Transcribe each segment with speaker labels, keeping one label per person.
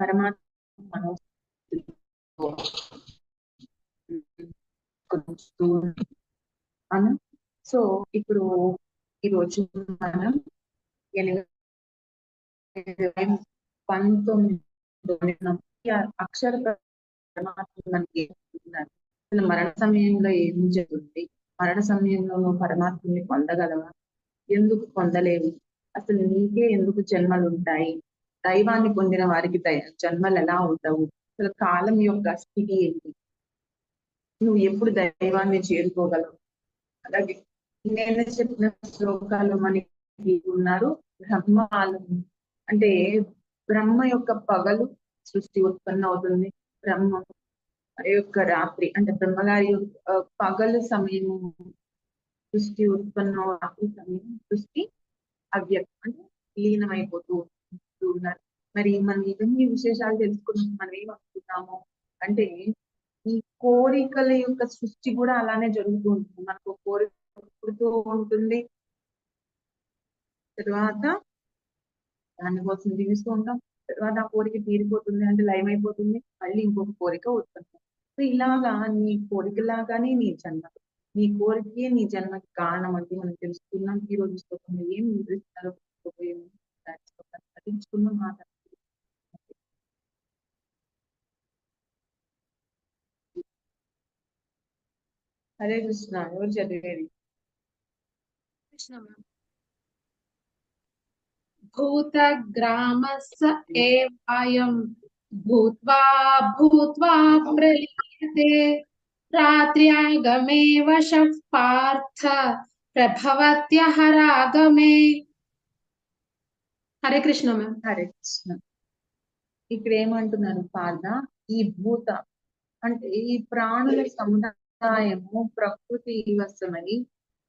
Speaker 1: పరమాత్మ అను సో ఇప్పుడు ఈరోజు మనం ఎనిమిది పంతొమ్మిది అక్షర పరమాత్మ మనకి మరణ సమయంలో ఏం జరుగుతుంది? మరణ సమయంలో పరమాత్మని పొందగలవా? ఎందుకు పొందలేవు? అసలు నీకే ఎందుకు జన్మలు ఉంటాయి? దైవాన్ని పొందిన వారికి జన్మలు ఎలా అవుతావు? అసలు కాలం యొక్క స్థితి ఏంటి? నువ్వు ఎప్పుడు దైవాన్ని చేరుకోగలవు? అలాగే నేను చెప్పిన శ్లోకాలు మనకి ఉన్నారు. బ్రహ్మాలు అంటే బ్రహ్మ యొక్క పగలు సృష్టి ఉత్పన్న అవుతుంది బ్రహ్మ యొక్క రాత్రి అంటే బ్రహ్మగారి పగలు సమయం సృష్టి ఉత్పన్నం రాత్రి సమయం సృష్టి అవ్యక్తం అంటే లీనమైపోతూ ఉన్నారు మరి మనం ఇవన్నీ విశేషాలు తెలుసుకున్నాం మనం ఏం అనుకుంటాము అంటే ఈ కోరికల యొక్క సృష్టి కూడా అలానే జరుగుతూ ఉంటుంది. మనకు కోరిక పుడుతూ ఉంటుంది. తర్వాత దానికోసం జీవిస్తూ ఉంటాం. తర్వాత ఆ కోరిక తీరిపోతుంది అంటే లయం అయిపోతుంది మళ్ళీ ఇంకొక కోరిక వస్తుంది. సో ఇలాగా నీ కోరికలాగానే నీ జన్మ నీ కోరికే నీ జన్మకి కారణం అంటే మనం తెలుసుకున్నాం ఈ రోజు శ్లోకంలో ఏం వివరిస్తారో పఠించుకున్న మాట హరే కృష్ణ ఎవరు చదివేది?
Speaker 2: కృష్ణ భూతగ్రామస్స ఏవాయం. భూత్వా భూత్వా ప్రలీయతే. రాత్ర్యాగమే వశః పార్థ ప్రభవత్యహరాగమే హరే కృష్ణ మ్యామ్
Speaker 1: హరే కృష్ణ ఇక్కడ ఏమంటున్నారు పాద ఈ భూత అంటే ఈ ప్రాణుల సముదాయము ప్రకృతి వశమై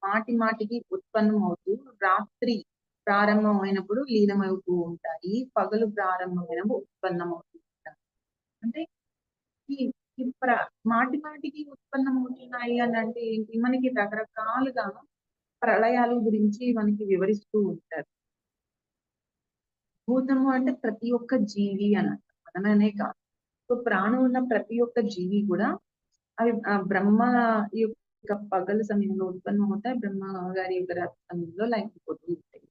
Speaker 1: మాటి మాటికి ఉత్పన్నం అవుతూ రాత్రి ప్రారంభమైనప్పుడు లీనమవుతూ ఉంటాయి పగలు ప్రారంభమైనప్పుడు ఉత్పన్నం అవుతూ ఉంటాయి. అంటే ఈ మాటి మాటికి ఉత్పన్నం అవుతున్నాయి అని అంటే ఏంటి? మనకి రకరకాలుగా ప్రళయాల గురించి మనకి వివరిస్తూ ఉంటారు. భూతము అంటే ప్రతి ఒక్క జీవి అన్నట్టు మనమనే కాదు. సో ప్రాణం ఉన్న ప్రతి ఒక్క జీవి కూడా అవి బ్రహ్మ యొక్క పగల సమయంలో ఉత్పన్నం అవుతాయి బ్రహ్మ గారి యొక్క రాత్రి సమయంలో లైకపోతూ ఉంటాయి.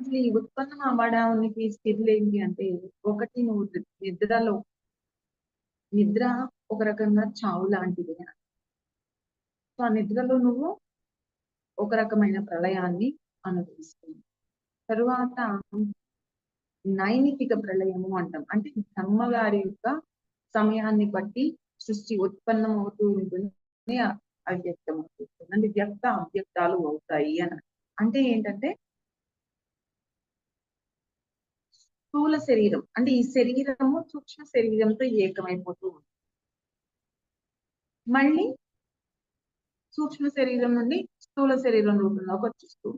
Speaker 1: అసలు ఈ ఉత్పన్నం అవ్వడానికి స్థితులు ఏంటి అంటే ఒకటి నువ్వు నిద్రలో నిద్ర ఒక రకంగా చావు లాంటిది సో ఆ నిద్రలో నువ్వు ఒక రకమైన ప్రళయాన్ని అనుభవిస్తుంది తరువాత నైమితిక ప్రళయము అంటాం. అంటే బ్రహ్మగారి యొక్క సమయాన్ని బట్టి సృష్టి ఉత్పన్నం అవుతూ ఉంటుంది అవ్యక్తం అవుతుంది అంటే వ్యక్త అవ్యక్తాలు అవుతాయి అని. అంటే ఏంటంటే స్థూల శరీరం. అంటే ఈ శరీరము సూక్ష్మ శరీరంతో ఏకమైపోతూ ఉంటుంది. మళ్ళీ సూక్ష్మ శరీరం నుండి స్థూల శరీరం రూపంలోకి వచ్చేస్తూ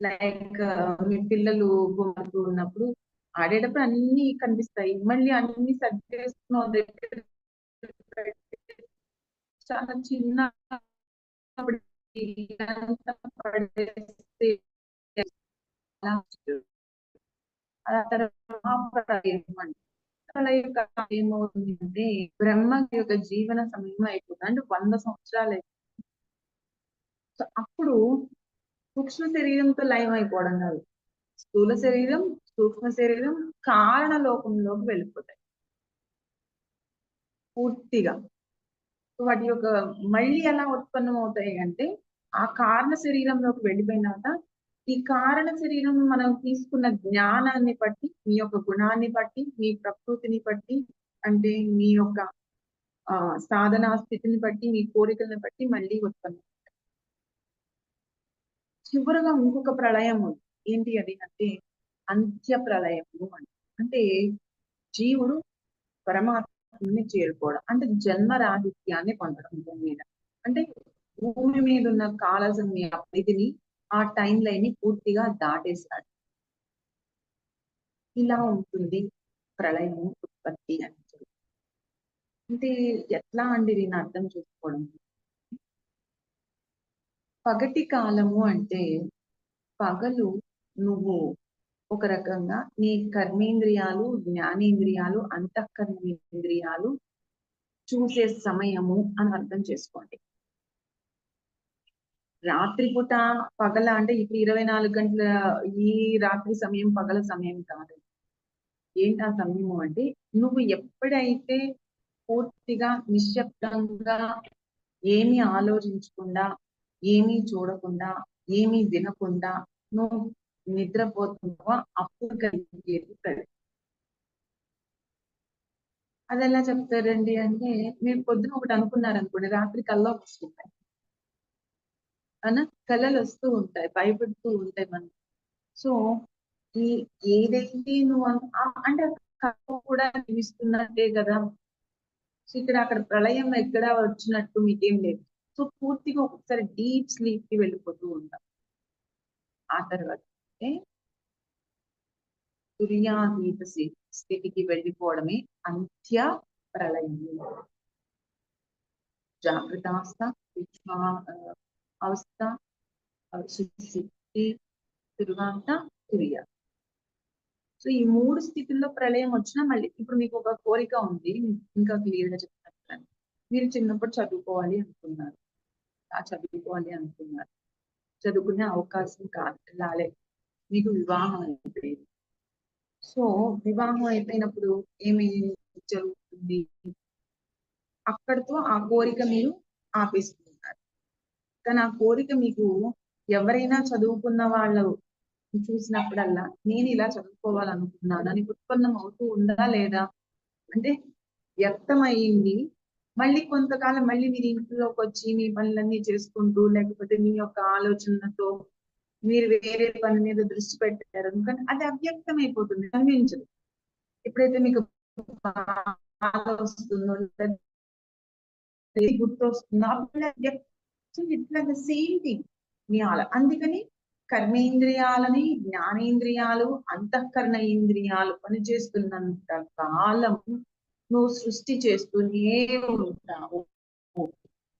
Speaker 1: లైక్ మీ పిల్లలు బొమ్మలు ఉన్నప్పుడు ఆడేటప్పుడు అన్ని కనిపిస్తాయి. మళ్ళీ అన్ని సర్దేస్తున్న దగ్గర చాలా చిన్న ఏమవుతుంది అంటే బ్రహ్మ యొక్క జీవన సమయం అయిపోతుంది. అంటే వంద సంవత్సరాలు అయిపోతుంది. సో అప్పుడు సూక్ష్మ శరీరంతో లయం అయిపోవడం కాదు స్థూల శరీరం సూక్ష్మ శరీరం కారణ లోకంలోకి వెళ్ళిపోతాయి. పూర్తిగా. వాటి యొక్క మళ్ళీ ఎలా ఉత్పన్నం అవుతాయి అంటే ఆ కారణ శరీరంలోకి వెళ్ళిపోయినాక ఈ కారణ శరీరం మనం తీసుకున్న జ్ఞానాన్ని బట్టి మీ యొక్క గుణాన్ని బట్టి మీ ప్రకృతిని బట్టి అంటే మీ యొక్క ఆ సాధనా స్థితిని బట్టి మీ కోరికలను బట్టి మళ్ళీ ఉత్పన్నం చివరగా ఇంకొక ప్రళయం ఉంది. ఏంటి అది అంటే అంత్య ప్రళయము అంటే జీవుడు పరమాత్మని చేరుకోవడం. అంటే జన్మ రాహిత్యాన్ని పొందడం భూమి మీద. అంటే భూమి మీద ఉన్న కాల సమయ పరిధిని ఆ టైం లైన్ని పూర్తిగా దాటేశాడు. ఇలా ఉంటుంది ప్రళయము ఉత్పత్తి అని అంటే ఎట్లా అండి దీన్ని అర్థం చేసుకోవడం? పగటి కాలము అంటే పగలు నువ్వు ఒక రకంగా నీ కర్మేంద్రియాలు జ్ఞానేంద్రియాలు అంతఃకర్మేంద్రియాలు చూసే సమయము అని అర్థం చేసుకోండి. రాత్రిపూట పగల అంటే ఇప్పుడు ఇరవై నాలుగు గంటల ఈ రాత్రి సమయం పగల సమయం కాదు. ఏంటి ఆ సమయము అంటే నువ్వు ఎప్పుడైతే పూర్తిగా నిశ్శబ్దంగా ఏమీ ఆలోచించకుండా ఏమీ చూడకుండా ఏమీ వినకుండా నువ్వు నిద్రపోతున్నావో అప్పుడు కలిగేది కళ అది ఎలా చెప్తారండి అంటే మీరు పొద్దున ఒకటి అనుకున్నారనుకోండి రాత్రి కల్లో వస్తుంటాయి. అనా కళలు వస్తూ ఉంటాయి భయపడుతూ ఉంటాయి మనం సో ఈ ఏదైతే నువ్వు ఆ- అంటే కూడా జీవిస్తున్నట్టే కదా. సో ఇక్కడ అక్కడ ప్రళయం ఎక్కడ వచ్చినట్టు మీకేం లేదు. సో పూర్తిగా ఒకసారి డీప్ స్లీప్కి వెళ్ళిపోతూ ఉంటాం. ఆ తర్వాత అంటే తుర్యాతీత స్థితికి వెళ్ళిపోవడమే అంత్య ప్రళయం. జాగ్రత్త అవస్థ ఆ, సుషుప్తి తరువాత సో ఈ మూడు స్థితుల్లో ప్రళయం వచ్చినా మళ్ళీ ఇప్పుడు మీకు ఒక కోరిక ఉంది ఇంకా క్లియర్గా చెప్తాను మీరు చిన్నప్పుడు చదువుకోవాలి అనుకున్నారు ఆ చదువుకోవాలి అనుకున్నారు చదువుకునే అవకాశం కాదు రాలే మీకు వివాహం అయిపోయింది సో వివాహం అయిపోయినప్పుడు ఏమి జరుగుతుంది అక్కడితో ఆ కోరిక మీరు ఆపేస్తున్నారు నా కోరిక మీకు ఎవరైనా చదువుకున్న వాళ్ళు చూసినప్పుడల్లా నేను ఇలా చదువుకోవాలనుకున్నాను అని ఉత్పన్నం అవుతూ ఉందా లేదా? అంటే వ్యక్తమైంది మళ్ళీ కొంతకాలం మళ్ళీ మీరు ఇంట్లోకి వచ్చి మీ పనులన్నీ చేసుకుంటూ లేకపోతే మీ యొక్క ఆలోచనతో మీరు వేరే పని మీద దృష్టి పెట్టారు ఎందుకంటే అది అవ్యక్తం అయిపోతుంది కనిపించదు ఎప్పుడైతే మీకు వస్తుందో గుర్తు వస్తుందో సో ఇట్లా ద సేమ్ థింగ్ మీ అందుకని కర్మేంద్రియాలని జ్ఞానేంద్రియాలు అంతఃకరణ ఇంద్రియాలు పనిచేస్తున్నంత కాలం నువ్వు సృష్టి చేస్తూనే ఉంటావు.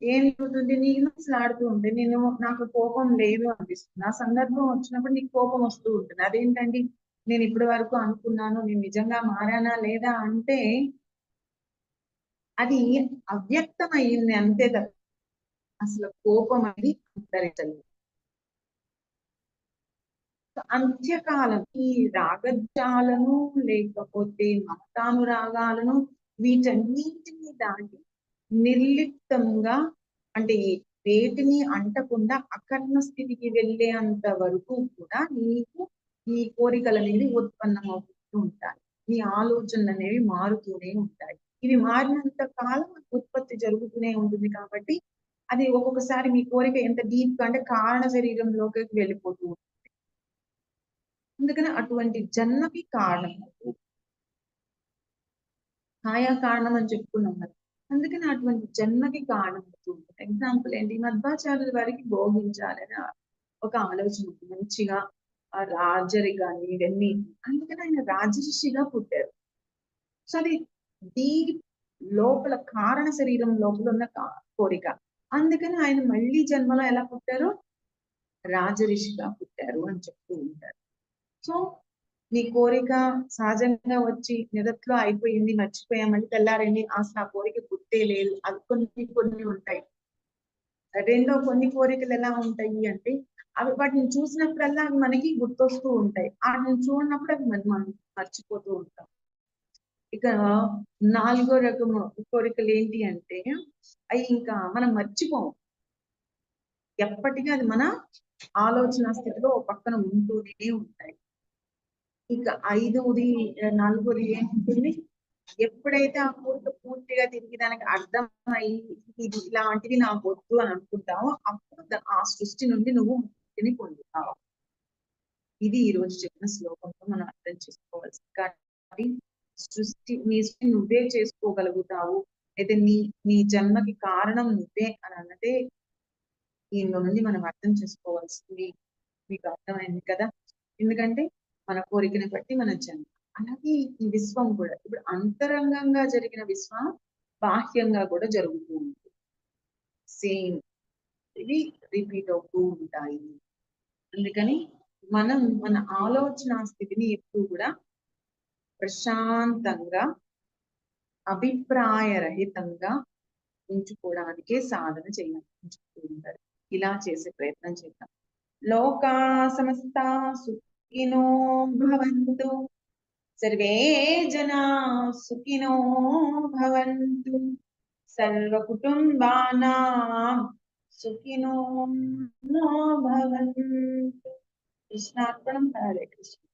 Speaker 1: ఏం జరుగుతుంది? నీకు ఆడుతూ ఉంటే నేను నాకు కోపం లేదు అనిపిస్తుంది. ఆ సందర్భం వచ్చినప్పుడు నీకు కోపం వస్తూ ఉంటుంది. అదేంటండి? నేను ఇప్పటి వరకు అనుకున్నాను. నేను నిజంగా మారానా లేదా అంటే అది అవ్యక్తం అయింది అంతే తప్ప అసలు కోపం అనేది ధరించలేదు అంత్యకాలం ఈ రాగజాలను లేకపోతే మతానురాగాలను వీటన్నిటిని దాటి నిర్లిప్తంగా అంటే వేటిని అంటకుండా అకర్ణ స్థితికి వెళ్ళేంత వరకు కూడా నీకు నీ కోరికలు అనేవి ఉత్పన్నమవుతూ ఉంటాయి. నీ ఆలోచనలు అనేవి మారుతూనే ఉంటాయి. ఇవి మారినంత కాలం ఉత్పత్తి జరుగుతూనే ఉంటుంది కాబట్టి అది ఒక్కొక్కసారి మీ కోరిక ఎంత డీప్ అంటే కారణ శరీరంలోకి వెళ్ళిపోతూ ఉంటుంది. అందుకని అటువంటి జన్మకి కారణం. ఛాయా కారణం అని చెప్పుకున్నాం కదా. అందుకని అటువంటి జన్మకి కారణం అవుతుంది ఎగ్జాంపుల్ ఏంటి? మధ్వాచార్యుల వారికి భోగించాలని ఒక ఆలోచన మంచిగా ఆ కానీ ఇవన్నీ. అందుకని ఆయన రాజర్షిగా పుట్టారు. సో అది డీప్ లోపల కారణ శరీరం లోపల ఉన్న కోరిక. అందుకని ఆయన మళ్ళీ జన్మలో ఎలా పుట్టారు? రాజరిషిగా పుట్టారు అని చెప్తూ ఉంటారు. సో నీ కోరిక సహజంగా వచ్చి నిరట్లో అయిపోయింది మర్చిపోయామని తెల్లారండి అసలు ఆ కోరిక గుర్తే లేదు. అది కొన్ని కొన్ని ఉంటాయి. రెండో కొన్ని కోరికలు ఎలా ఉంటాయి అంటే అవి వాటిని చూసినప్పుడల్లా అవి మనకి గుర్తొస్తూ ఉంటాయి. వాటిని చూడనప్పుడు అవి మనం మర్చిపోతూ ఉంటాం. ఇక నాలుగో రకము కోరికలు ఏంటి అంటే అవి ఇంకా మనం మర్చిపోం. ఎప్పటికీ అది మన ఆలోచన స్థితిలో పక్కన ఉంటూనే ఉంటాయి. ఇక ఐదవది నాలుగోది ఏముంటుంది ఎప్పుడైతే ఆ కోరిక పూర్తిగా తిరిగి దానికి అర్థం అయ్యి ఇది ఇలాంటివి నాకు వద్దు అని అనుకుంటావో అప్పుడు ఆ సృష్టి నుండి నువ్వు ముక్తిని పొందుతావు. ఇది ఈ రోజు చెప్పిన శ్లోకంలో మనం అర్థం చేసుకోవాల్సింది సృష్టి నీ సృష్టి నువ్వే చేసుకోగలుగుతావు. అయితే నీ నీ జన్మకి కారణం నువ్వే అని అన్నదే దీనిలో నుండి మనం అర్థం చేసుకోవాల్సింది. మీకు అర్థమైంది కదా? ఎందుకంటే మన కోరికని బట్టి మన జన్మ. అలాగే ఈ విశ్వం కూడా. ఇప్పుడు అంతరంగంగా జరిగిన విశ్వం బాహ్యంగా కూడా జరుగుతూ ఉంటుంది సేమ్ ఇవి రిపీట్ అవుతూ ఉంటాయి. అందుకని మనం మన ఆలోచన స్థితిని ఎప్పుడు కూడా ప్రశాంతంగా అభిప్రాయరహితంగా ఉంచుకోవడానికే సాధన చేయాలి ఉంటారు ఇలా చేసే ప్రయత్నం చేద్దాం. లోకా సమస్త సుఖినో భవంతు. సర్వే జనా సుఖినో భవంతు. సర్వ కుటుంబానా సుఖినో భవంతు. కృష్ణార్పణం. హరే కృష్ణ.